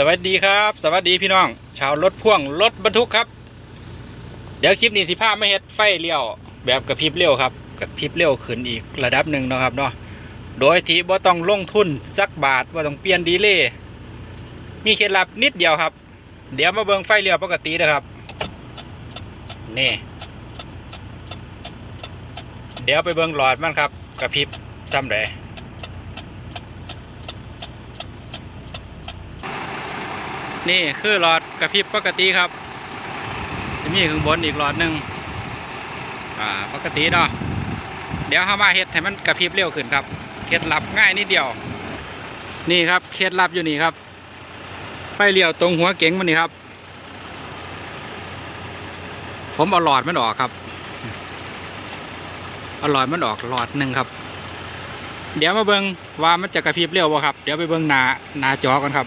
สวัสดีครับ สวัสดีพี่น้อง ชาวรถพ่วงรถบรรทุกครับ เดี๋ยวคลิปนี้สิพาไม่เฮ็ดไฟเลี้ยว แบบกระพริบเร็วครับกระพริบเร็วขึ้นอีกระดับหนึ่งนะครับเนาะโดยที่บ่าต้องลงทุนสักบาทบ่าต้องเปลี่ยนดีเลยมีเคล็ดลับนิดเดียวครับ เดี๋ยวมาเบิ่งไฟเลี้ยวปกตินะครับนี่เดี๋ยวไปเบิ่งหลอดมันครับกระพริบซ้ำใด นี่คือหลอดกระพริบปกติครับจะมีข้างบนอีกหลอดหนึ่งอ่าปกติเนาะเดี๋ยวเขามาเฮ็ดให้มันกระพริบเร็วขึ้นครับเคล็ดลับง่ายนิดเดียว นี่ครับเคล็ดลับอยู่นี่ครับ ไฟเลี้ยวตรงหัวเก๋งมันนี่ครับ ผมเอาหลอดมันออกครับเอาหลอดมันออกหลอดหนึ่งครับ เดี๋ยวมาเบิ่งว่ามันจะกระพริบเร็วบ่ครับ เดี๋ยวไปเบิ่งหนาหนาจอกันครับ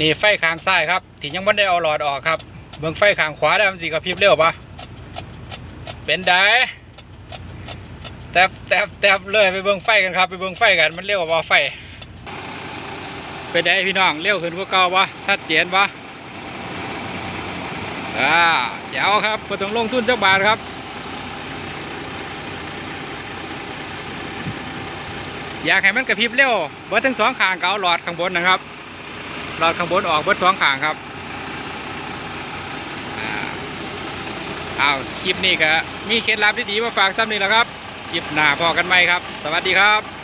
นี่ไฟข้างซ้ายครับที่ยังไม่ได้เอาหลอดออกครับเบิ่งไฟข้างขวาได้มันสีกระพริบเร็วปะเป็นได้แตบแตบแตบเลยไปเบิ่งไฟกันครับ ไปเบิ่งไฟกันมันเร็วกว่าไฟเป็นได้พี่น้องเร็วขึ้นกว่าเก่าปะชัดเจนปะอ่าเดี๋ยวครับก็ต้องลงทุนเจักบาทครับอยากให้มันกระพริบเร็วเบิดทั้งสองข้างก็เอาหลอดข้างบนนะครับ หลอดข้างบนออกเบิดสองข้างครับอ้าวคลิปนี้ก็มีเคล็ดลับที่ดีมาฝากซ้ำนี่แหละครับคลิปหน้าพอกันไหมครับ สวัสดีครับ